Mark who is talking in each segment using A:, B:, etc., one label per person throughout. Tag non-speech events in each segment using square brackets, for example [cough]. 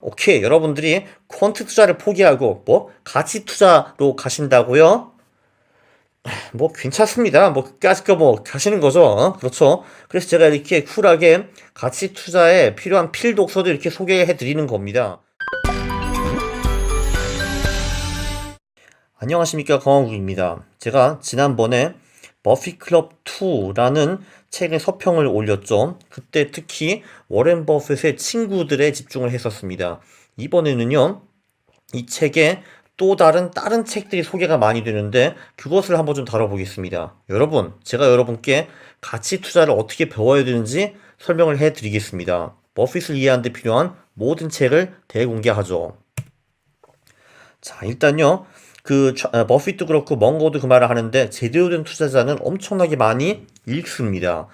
A: 오케이. 여러분들이 퀀트 투자를 포기하고 뭐 가치 투자로 가신다고요? 뭐 괜찮습니다. 뭐 끝까지 거뭐 가시는 거죠. 어? 그렇죠. 그래서 제가 이렇게 쿨하게 가치 투자에 필요한 필 독서도 이렇게 소개해 드리는 겁니다. 안녕하십니까 강원국입니다. 제가 지난번에 버피 클럽 2라는 책의 서평을 올렸죠. 그때 특히 워렌 버핏의 친구들에 집중을 했었습니다. 이번에는요. 이 책에 또 다른 다른 책들이 소개가 많이 되는데 그것을 한번 좀 다뤄보겠습니다. 여러분, 제가 여러분께 가치 투자를 어떻게 배워야 되는지 설명을 해 드리겠습니다. 버핏을 이해하는 데 필요한 모든 책을 대공개하죠. 자, 일단요. 그 차- 어, 버핏도 그렇고 멍거도 그 말을 하는데 제대로 된 투자자는 엄청나게 많이 읽습니다.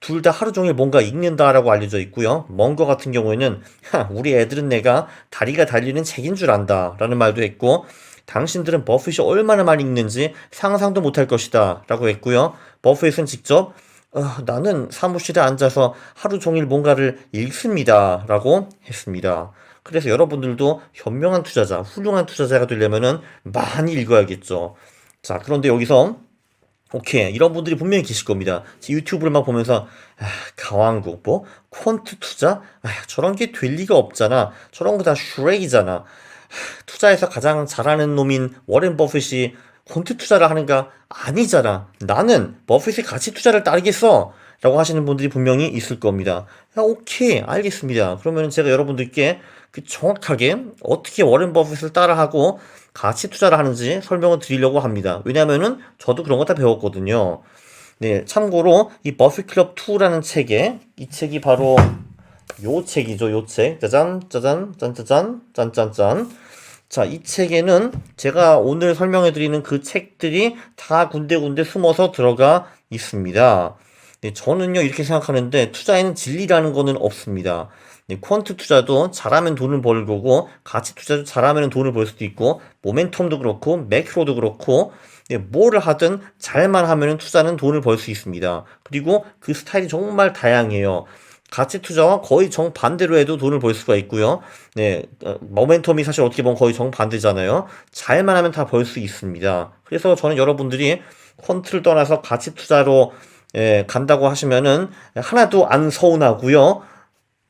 A: 둘 다 하루 종일 뭔가 읽는다라고 알려져 있고요. 멍거 같은 경우에는 "하, 우리 애들은 내가 다리가 달리는 책인 줄 안다라는 말도 했고 당신들은 버핏이 얼마나 많이 읽는지 상상도 못할 것이다 라고 했고요. 버핏은 직접 어, 나는 사무실에 앉아서 하루 종일 뭔가를 읽습니다 라고 했습니다. 그래서 여러분들도 현명한 투자자, 훌륭한 투자자가 되려면은 많이 읽어야겠죠. 자, 그런데 여기서 오케이 이런 분들이 분명히 계실 겁니다. 제 유튜브를 막 보면서 아, 가왕국 뭐 퀀트 투자 아, 저런 게 될 리가 없잖아. 저런 거 다 슈렉이잖아. 하, 투자에서 가장 잘하는 놈인 워렌 버핏이 퀀트 투자를 하는가 아니잖아. 나는 버핏의 가치 투자를 따르겠어. 라고 하시는 분들이 분명히 있을 겁니다. 야, 오케이, 알겠습니다. 그러면 제가 여러분들께 그 정확하게 어떻게 워렌 버핏을 따라하고 가치 투자를 하는지 설명을 드리려고 합니다. 왜냐면은 저도 그런 거 다 배웠거든요. 네, 참고로 이 버핏 클럽 2라는 책에 이 책이 바로 요 책이죠, 요 책. 짜잔, 짜잔, 짠짜잔, 짠짠짠. 자, 이 책에는 제가 오늘 설명해 드리는 그 책들이 다 군데군데 숨어서 들어가 있습니다. 네, 저는요, 이렇게 생각하는데 투자에는 진리라는 거는 없습니다. 네, 퀀트 투자도 잘하면 돈을 벌 거고, 가치 투자도 잘하면 돈을 벌 수도 있고, 모멘텀도 그렇고, 매크로도 그렇고, 네, 뭐를 하든 잘만 하면 투자는 돈을 벌 수 있습니다. 그리고 그 스타일이 정말 다양해요. 가치 투자와 거의 정반대로 해도 돈을 벌 수가 있고요. 네, 어, 모멘텀이 사실 어떻게 보면 거의 정반대잖아요. 잘만 하면 다 벌 수 있습니다. 그래서 저는 여러분들이 퀀트를 떠나서 가치 투자로 예, 간다고 하시면은 하나도 안 서운하고요.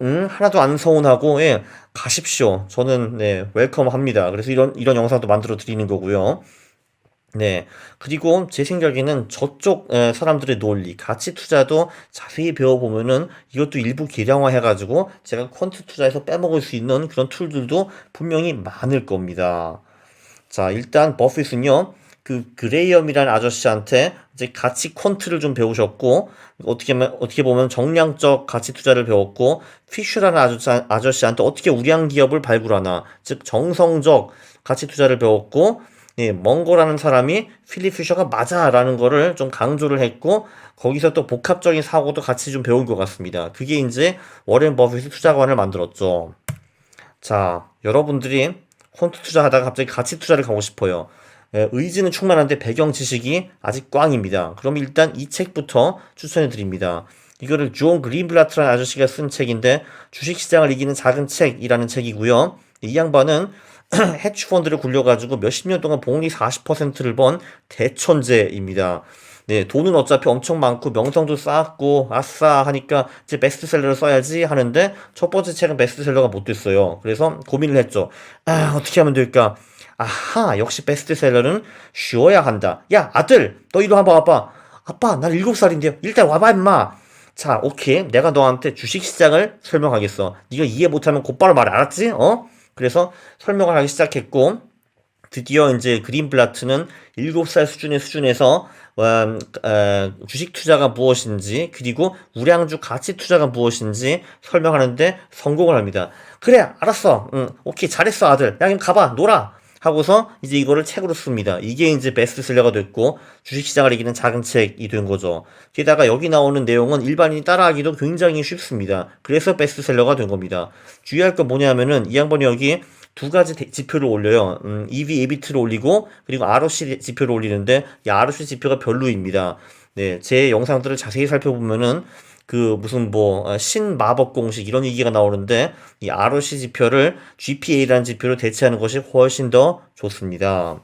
A: 음, 하나도 안 서운하고 예, 가십시오. 저는 네, 웰컴합니다. 그래서 이런 이런 영상도 만들어 드리는 거고요. 네. 그리고 제 생각에는 저쪽 에, 사람들의 논리, 가치 투자도 자세히 배워보면은 이것도 일부 계량화 해가지고 제가 퀀트 투자에서 빼먹을 수 있는 그런 툴들도 분명히 많을 겁니다. 자, 일단 버핏은요, 그 그레이엄이라는 아저씨한테 이제 가치 퀀트를 좀 배우셨고, 어떻게, 하면- 어떻게 보면 정량적 가치 투자를 배웠고, 피쉬라는 아저씨, 아저씨한테 어떻게 우량 기업을 발굴하나, 즉, 정성적 가치 투자를 배웠고, 예, 멍거라는 사람이 필립 피셔가 맞아라는 거를 좀 강조를 했고 거기서 또 복합적인 사고도 같이 좀 배운 것 같습니다. 그게 이제 워렌 버핏이 투자관을 만들었죠. 자, 여러분들이 콘트 투자하다가 갑자기 가치 투자를 가고 싶어요. 예, 의지는 충만한데 배경 지식이 아직 꽝입니다. 그럼 일단 이 책부터 추천해 드립니다. 이거를 주온 그린블라트라는 아저씨가 쓴 책인데 주식시장을 이기는 작은 책이라는 책이고요. 이 양반은 [clears throat] 해치 펀드를 굴려가지고 몇십 년 동안 복리 40%를 번 대천재입니다. 네, 돈은 어차피 엄청 많고 명성도 쌓았고 아싸 하니까 이제 베스트셀러를 써야지 하는데 첫 번째 책은 베스트셀러가 못 됐어요. 그래서 고민을 했죠. 아, 어떻게 하면 될까? 아하, 역시 베스트셀러는 쉬어야 한다. 야, 아들, 너 이리 와봐, 아빠. 난 일곱 살인데요. 일단 와봐, 임마. 자, 오케이. 내가 너한테 주식시장을 설명하겠어. 네가 이해 못하면 곧바로 말 알았지? 어? 그래서 설명을 하기 시작했고, 드디어 이제 그린블라트는 7살 수준의 수준에서 음, 어, 주식 투자가 무엇인지 그리고 우량주 가치 투자가 무엇인지 설명하는데 성공을 합니다. 그래, 알았어. 응, 오케이, 잘했어, 아들. 야, 그럼 가봐, 놀아. 하고서 이제 이거를 책으로 씁니다. 이게 이제 베스트셀러가 됐고 주식시장을 이기는 작은 책이 된 거죠. 게다가 여기 나오는 내용은 일반인이 따라하기도 굉장히 쉽습니다. 그래서 베스트셀러가 된 겁니다. 주의할 건 뭐냐면은 이 양반이 여기 두 가지 대- 지표를 올려요. 음, EV, EBIT를 올리고 그리고 ROC 지표를 올리는데 이 ROC 지표가 별로입니다. 네, 제 영상들을 자세히 살펴보면은 그 무슨 뭐 어, 신마법 공식 이런 얘기가 나오는데 이 ROC 지표를 GPA라는 지표로 대체하는 것이 훨씬 더 좋습니다.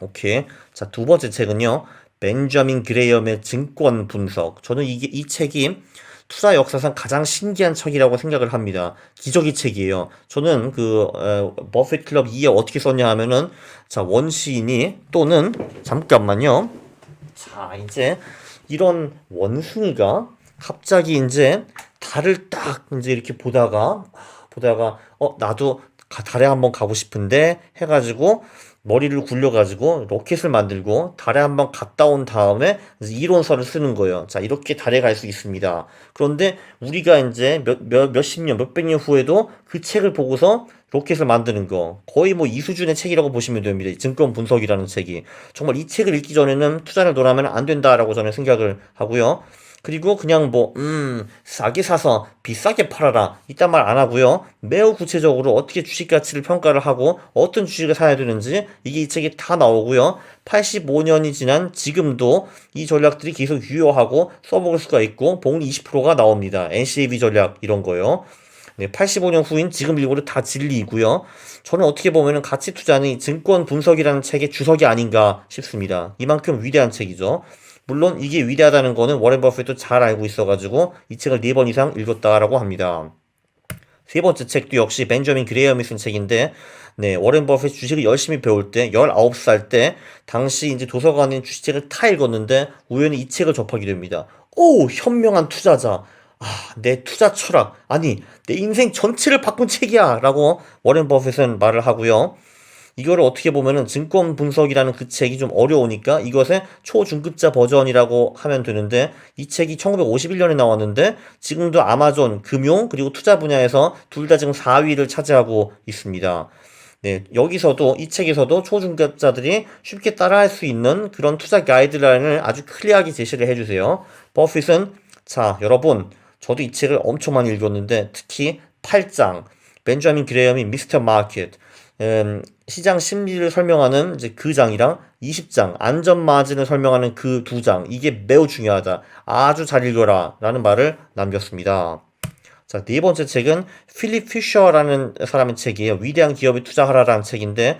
A: 오케이. 자, 두 번째 책은요. 벤저민 그레이엄의 증권 분석. 저는 이게 이 책이 투자 역사상 가장 신기한 책이라고 생각을 합니다. 기적의 책이에요. 저는 그 어, 버핏 클럽 2에 어떻게 썼냐 하면은 자, 원시인이 또는 잠깐만요. 자, 이제 이런 원숭이가 갑자기 이제 달을 딱 이제 이렇게 보다가 보다가 어 나도 가- 달에 한번 가고 싶은데 해가지고 머리를 굴려가지고 로켓을 만들고 달에 한번 갔다 온 다음에 이론서를 쓰는 거예요. 자 이렇게 달에 갈 수 있습니다. 그런데 우리가 이제 몇, 몇, 몇십 년, 몇백 년 후에도 그 책을 보고서 로켓을 만드는 거 거의 뭐 이 수준의 책이라고 보시면 됩니다. 이 증권 분석이라는 책이 정말 이 책을 읽기 전에는 투자를 논하면 안 된다라고 저는 생각을 하고요. 그리고 그냥 뭐, 음, 싸게 사서 비싸게 팔아라. 이딴 말 안 하고요. 매우 구체적으로 어떻게 주식 가치를 평가를 하고 어떤 주식을 사야 되는지 이게 이 책에 다 나오고요. 85년이 지난 지금도 이 전략들이 계속 유효하고 써먹을 수가 있고 복리 20%가 나옵니다. NCAV 전략 이런 거요. 네, 85년 후인 지금 일고를 다 진리이고요. 저는 어떻게 보면은 가치 투자는 이 증권 분석이라는 책의 주석이 아닌가 싶습니다. 이만큼 위대한 책이죠. 물론 이게 위대하다는 거는 워렌 버핏도 잘 알고 있어가지고 이 책을 네 번 이상 읽었다라고 합니다. 세 번째 책도 역시 벤저민 그레이엄이 쓴 책인데, 네, 워렌 버핏 주식을 열심히 배울 때, 19살 때, 당시 이제 도서관에 주식책을 다 읽었는데, 우연히 이 책을 접하게 됩니다. 오, 현명한 투자자. 아, 내 투자 철학. 아니, 내 인생 전체를 바꾼 책이야. 라고 워렌 버핏은 말을 하고요. 이거를 어떻게 보면은 증권 분석이라는 그 책이 좀 어려우니까 이것의 초중급자 버전이라고 하면 되는데 이 책이 1951년에 나왔는데 지금도 아마존 금융 그리고 투자 분야에서 둘 다 지금 4위를 차지하고 있습니다. 네, 여기서도 이 책에서도 초중급자들이 쉽게 따라할 수 있는 그런 투자 가이드라인을 아주 클리어하게 제시를 해주세요. 버핏은 자 여러분 저도 이 책을 엄청 많이 읽었는데 특히 8장 벤자민 그레이엄이 미스터 마켓 음, 시장 심리를 설명하는 이제 그 장이랑 20장 안전 마진을 설명하는 그 두 장 이게 매우 중요하다. 아주 잘 읽어라 라는 말을 남겼습니다. 자, 네 번째 책은 필립 피셔라는 사람의 책이에요. 위대한 기업에 투자하라라는 책인데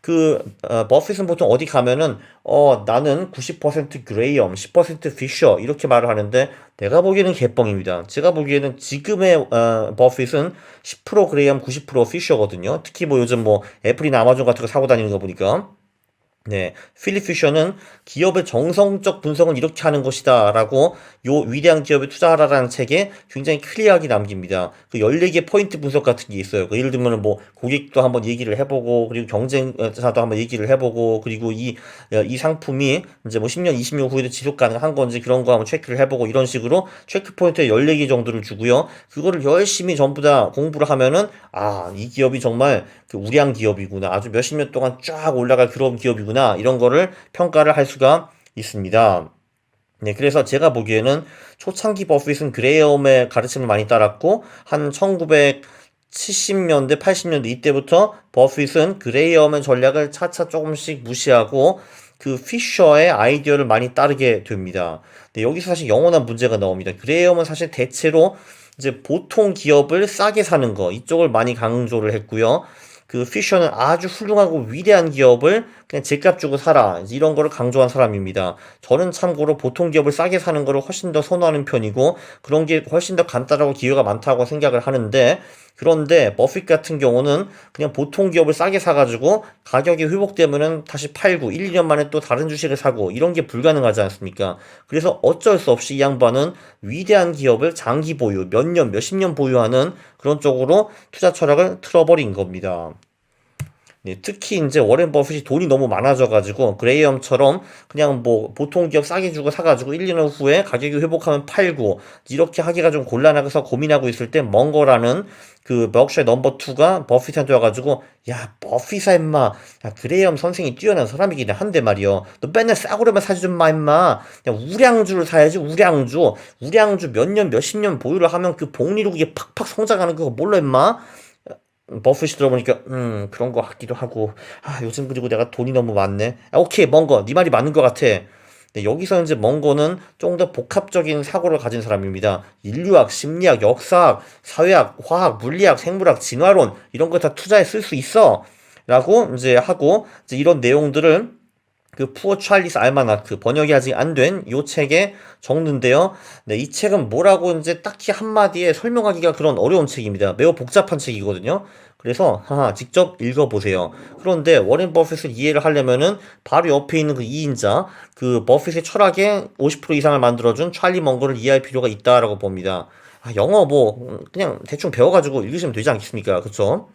A: 그 어, 버핏은 보통 어디 가면은 어 나는 90% 그레이엄, 10% 피셔 이렇게 말을 하는데 내가 보기에는 개뻥입니다. 제가 보기에는 지금의 어, 버핏은 10% 그레이엄, 90% 피셔거든요. 특히 뭐 요즘 뭐 애플이나 아마존 같은 거 사고 다니는 거 보니까 네, 필립 피셔는 기업의 정성적 분석은 이렇게 하는 것이다 라고 요 위대한 기업에 투자하라라는 책에 굉장히 클리어하게 남깁니다. 그 14개 포인트 분석 같은 게 있어요. 그 예를 들면 뭐 고객도 한번 얘기를 해보고 그리고 경쟁사도 한번 얘기를 해보고 그리고 이, 이 상품이 이제 뭐 10년, 20년 후에도 지속 가능한 건지 그런 거 한번 체크를 해보고 이런 식으로 체크 포인트에 14개 정도를 주고요. 그거를 열심히 전부 다 공부를 하면은 아, 이 기업이 정말 그 우량 기업이구나. 아주 몇십 년 동안 쫙 올라갈 그런 기업이구나. 이런 거를 평가를 할 수가 있습니다. 네, 그래서 제가 보기에는 초창기 버핏은 그레이엄의 가르침을 많이 따랐고 한 1970년대, 80년대 이때부터 버핏은 그레이엄의 전략을 차차 조금씩 무시하고 그 피셔의 아이디어를 많이 따르게 됩니다. 네, 여기서 사실 영원한 문제가 나옵니다. 그레이엄은 사실 대체로 이제 보통 기업을 싸게 사는 거 이쪽을 많이 강조를 했고요. 그 피셔는 아주 훌륭하고 위대한 기업을 그냥 제값 주고 사라 이런 거를 강조한 사람입니다. 저는 참고로 보통 기업을 싸게 사는 거를 훨씬 더 선호하는 편이고 그런 게 훨씬 더 간단하고 기회가 많다고 생각을 하는데 그런데 버핏 같은 경우는 그냥 보통 기업을 싸게 사가지고 가격이 회복되면은 다시 팔고 1, 2년 만에 또 다른 주식을 사고 이런 게 불가능하지 않습니까? 그래서 어쩔 수 없이 이 양반은 위대한 기업을 장기 보유, 몇 년, 몇십 년 보유하는 그런 쪽으로 투자 철학을 틀어버린 겁니다. 네, 특히 이제 워렌 버핏이 돈이 너무 많아져가지고 그레이엄처럼 그냥 뭐 보통 기업 싸게 주고 사가지고 1, 2년 후에 가격이 회복하면 팔고 이렇게 하기가 좀 곤란해서 고민하고 있을 때 멍거라는 그 벅샤 넘버 2가 버핏한테 와가지고 야 버핏아 임마. 야 그레이엄 선생이 뛰어난 사람이긴 한데 말이여 너 맨날 싸구려만 사주지 마 임마. 야 우량주를 사야지 우량주. 우량주 몇 년 몇 십 년 보유를 하면 그 복리로 그게 팍팍 성장하는 그거 몰라 임마 버핏이 들어보니까 음 그런 거 같기도 하고 아 요즘 그리고 내가 돈이 너무 많네 아, 오케이 뭔거 네 말이 맞는 것 같아 네, 여기서 이제 먼거는 좀더 복합적인 사고를 가진 사람입니다. 인류학, 심리학, 역사학, 사회학, 화학, 물리학, 생물학, 진화론 이런 거 다 투자에 쓸 수 있어. 라고 이제 하고 이제 이런 내용들을 그 푸어 찰리스 알마나크 번역이 아직 안된요 책에 적는데요. 네, 이 책은 뭐라고 이제 딱히 한마디에 설명하기가 그런 어려운 책입니다. 매우 복잡한 책이거든요. 그래서 하하 직접 읽어보세요. 그런데 워렌 버핏을 이해를 하려면은 바로 옆에 있는 그 2인자 그 버핏의 철학의 50% 이상을 만들어준 찰리 먼거를 이해할 필요가 있다라고 봅니다. 아, 영어 뭐 그냥 대충 배워가지고 읽으시면 되지 않겠습니까? 그쵸?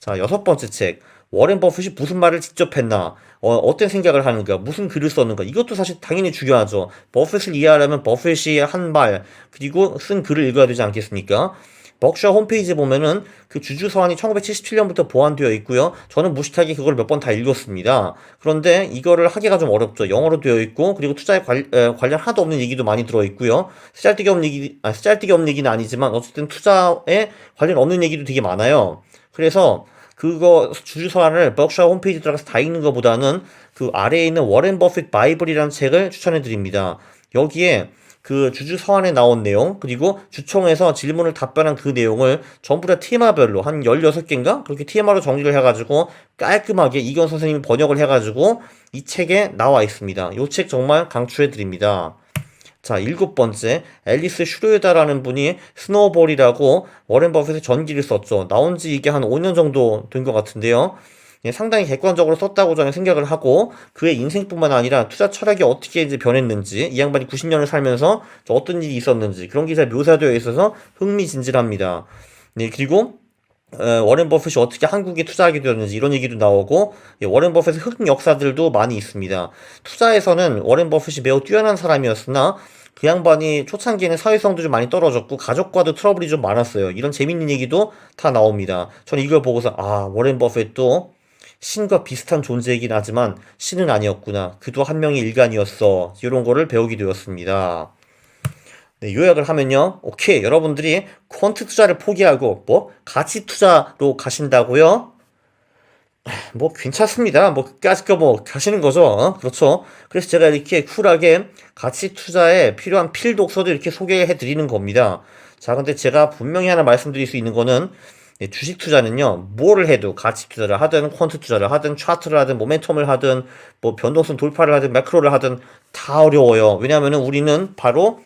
A: 자 여섯 번째 책 워렌 버핏이 무슨 말을 직접 했나 어, 떤 생각을 하는가 무슨 글을 썼는가 이것도 사실 당연히 중요하죠 버핏을 이해하려면 버핏이 한 말 그리고 쓴 글을 읽어야 되지 않겠습니까 벅셔 홈페이지 보면은 그 주주 서한이 1977년부터 보완되어 있고요. 저는 무식하게 그걸 몇 번 다 읽었습니다. 그런데 이거를 하기가 좀 어렵죠. 영어로 되어 있고 그리고 투자에 관, 에, 관련 하나도 없는 얘기도 많이 들어 있고요. 쓰잘데기 없는 얘기, 아, 쓰잘데기 없는 얘기는 아니지만 어쨌든 투자에 관련 없는 얘기도 되게 많아요. 그래서 그거 주주 서한을 벅셔 홈페이지 들어가서 다 읽는 것보다는 그 아래에 있는 워렌 버핏 바이블이라는 책을 추천해 드립니다. 여기에 그 주주 서한에 나온 내용 그리고 주총에서 질문을 답변한 그 내용을 전부 다 테마별로 한 16개인가 그렇게 테마로 정리를 해가지고 깔끔하게 이견 선생님이 번역을 해가지고 이 책에 나와 있습니다. 이 책 정말 강추해 드립니다. 자, 일곱 번째, 앨리스 슈르에다라는 분이 스노우볼이라고 워렌 버핏의 전기를 썼죠. 나온 지 이게 한 5년 정도 된 것 같은데요. 예, 상당히 객관적으로 썼다고 저는 생각을 하고 그의 인생뿐만 아니라 투자 철학이 어떻게 이제 변했는지 이 양반이 90년을 살면서 어떤 일이 있었는지 그런 기사에 묘사되어 있어서 흥미진진합니다. 네, 그리고 어, 워렌 버핏이 어떻게 한국에 투자하게 되었는지 이런 얘기도 나오고 예, 워렌 버핏의 흑 역사들도 많이 있습니다. 투자에서는 워렌 버핏이 매우 뛰어난 사람이었으나 그 양반이 초창기에는 사회성도 좀 많이 떨어졌고 가족과도 트러블이 좀 많았어요. 이런 재밌는 얘기도 다 나옵니다. 저는 이걸 보고서 아 워렌 버핏도 신과 비슷한 존재이긴 하지만 신은 아니었구나. 그도 한 명의 일간이었어. 이런 거를 배우게 되었습니다. 네, 요약을 하면요. 오케이. 여러분들이 퀀트 투자를 포기하고 뭐 가치 투자로 가신다고요? 뭐 괜찮습니다. 뭐 끝까지 뭐 가시는 거죠. 어? 그렇죠. 그래서 제가 이렇게 쿨하게 가치 투자에 필요한 필 독서도 이렇게 소개해 드리는 겁니다. 자, 근데 제가 분명히 하나 말씀드릴 수 있는 거는 예, 주식 투자는요, 뭐를 해도 가치 투자를 하든 퀀트 투자를 하든 차트를 하든 모멘텀을 하든 뭐 변동성 돌파를 하든 매크로를 하든 다 어려워요. 왜냐하면 우리는 바로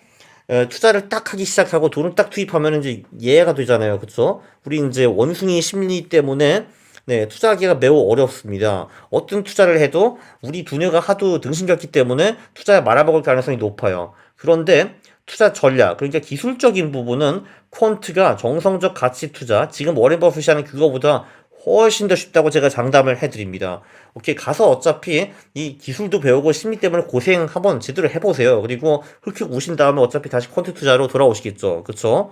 A: 에, 투자를 딱 하기 시작하고 돈을 딱 투입하면 이제 예가 되잖아요. 그쵸? 우리 이제 원숭이 심리 때문에 네, 투자하기가 매우 어렵습니다. 어떤 투자를 해도 우리 두뇌가 하도 등신겼기 때문에 투자에 말아먹을 가능성이 높아요. 그런데 투자 전략, 그러니까 기술적인 부분은 퀀트가 정성적 가치 투자, 지금 워렌 버핏이 하는 그거보다 훨씬 더 쉽다고 제가 장담을 해드립니다. 오케이, 가서 어차피 이 기술도 배우고 심리 때문에 고생 한번 제대로 해보세요. 그리고 흑흑 우신 다음에 어차피 다시 퀀트 투자로 돌아오시겠죠. 그쵸?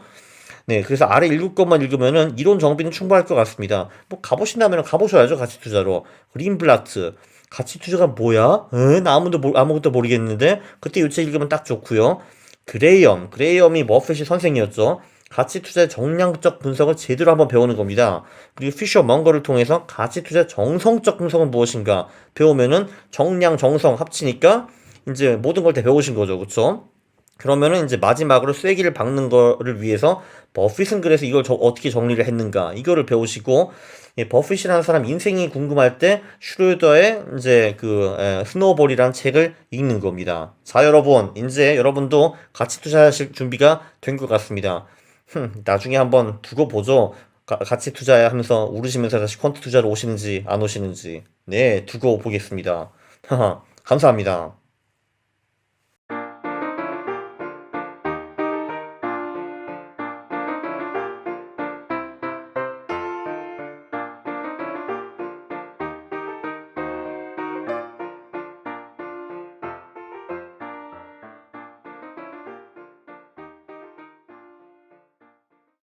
A: 네, 그래서 아래 읽을 것만 읽으면은 이론 정비는 충분할 것 같습니다. 뭐 가보신다면 가보셔야죠, 가치 투자로. 그린블라트. 가치 투자가 뭐야? 에? 나 아무도, 아무것도 모르겠는데? 그때 요책 읽으면 딱 좋고요. 그레이엄, 그레이엄이 머핏이 선생이었죠. 가치 투자의 정량적 분석을 제대로 한번 배우는 겁니다. 그리고 피셔 먼거를 통해서 가치 투자의 정성적 분석은 무엇인가 배우면은 정량, 정성 합치니까 이제 모든 걸 다 배우신 거죠. 그쵸? 그러면은 이제 마지막으로 쐐기를 박는 거를 위해서 버핏은 그래서 이걸 저, 어떻게 정리를 했는가 이거를 배우시고 예, 버핏이라는 사람 인생이 궁금할 때 슈르더의 이제 그 에, 스노우볼이라는 책을 읽는 겁니다. 자 여러분 이제 여러분도 같이 투자하실 준비가 된 것 같습니다. 흠, [laughs] 나중에 한번 두고 보죠. 가, 같이 투자하면서 우르시면서 다시 퀀트 투자로 오시는지 안 오시는지 네 두고 보겠습니다. [laughs] 감사합니다.